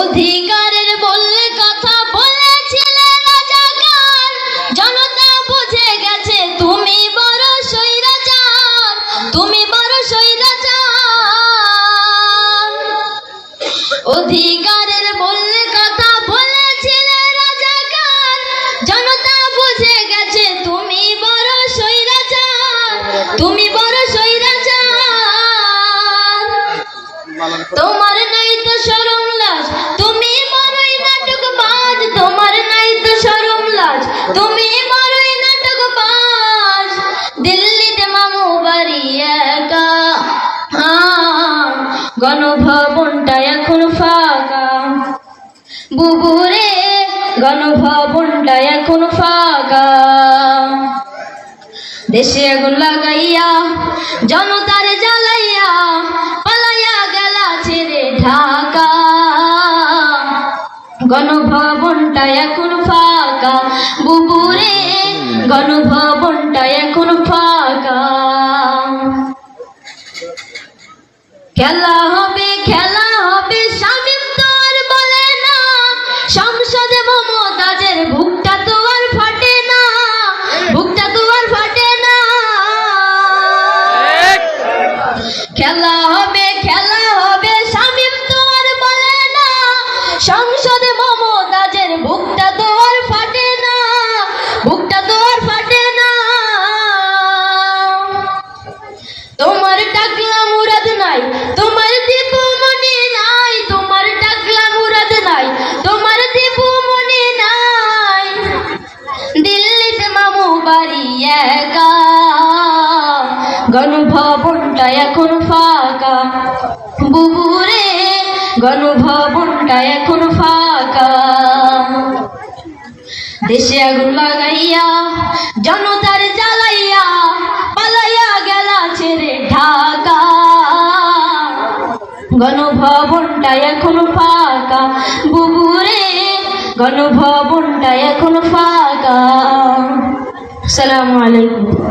অধিকারের বললে কথা বলেছিলে রাজাকার। জনতা বুঝে গেছে তুমি বড় সৈরাচার তুমি বড় সৈরাচার অধিকার গণভবনটা এখন ফাঁকা। বুবুরে, গণভবনটা এখন ফাঁকা। দেশে আগুন লাগাইয়া, জনতার জ্বালাইয়া, পালাইয়া গেলা ছেড়ে ঢাকা। গণভবনটা এখন ফাঁকা। বুবুরে, গণভবনটা এখন খেলা হবে খেলা হবে, শামিম তো আর বলে না। সংসদে মমতাজের বুকটা তো আর ফাটে না, বুকটা তো আর ফাটে না। তোমার টাকলা মুরাদ নাই, তোমার দীপু মনে নাই, তোমার টাকলা মুরাদ নাই, তোমার দীপু মনে নাই। দিল্লিতে মামু বাড়ি একা গণভবনটা এখন ফাঁকা। বুবুরে, গণভবনটা এখন ফাঁকা। দেশে আগুন লাগাইয়া, জনতার জ্বালাইয়া, পালাইয়া গেলা ছেড়ে ঢাকা। গণভবনটা এখন ফাঁকা। বুবুরে, গণভবনটা এখন ফাঁকা। আসসালামু আলাইকুম।